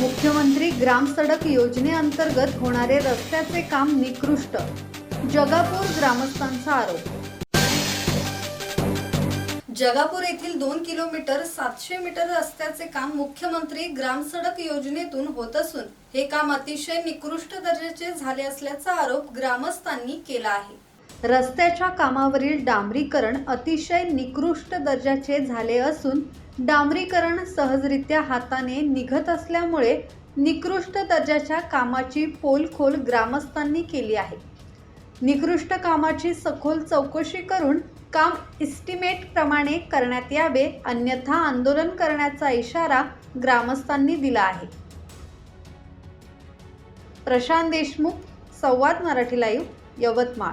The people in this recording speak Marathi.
मुख्यमंत्री ग्राम सडक योजनेअंतर्गत होणारे रस्त्याचे काम निकृष्ट. जगापूर ग्रामस्थांचा आरोप. जगापूर येथील दोन किलोमीटर सातशे मीटर रस्त्याचे काम मुख्यमंत्री ग्राम सडक योजनेतून होत असून हे काम अतिशय निकृष्ट दर्जाचे झाले असल्याचा आरोप ग्रामस्थांनी केला आहे. रस्त्याच्या कामावरील डांबरीकरण अतिशय निकृष्ट दर्जाचे झाले असून डांबरीकरण सहजरित्या हाताने निघत असल्यामुळे निकृष्ट दर्जाच्या कामाची पोलखोल ग्रामस्थांनी केली आहे. निकृष्ट कामाची सखोल चौकशी करून काम इस्टिमेट प्रमाणे करण्यात यावे अन्यथा आंदोलन करण्याचा इशारा ग्रामस्थांनी दिला आहे. प्रशांत देशमुख संवाद मराठी लाईव्ह यवतमाळ.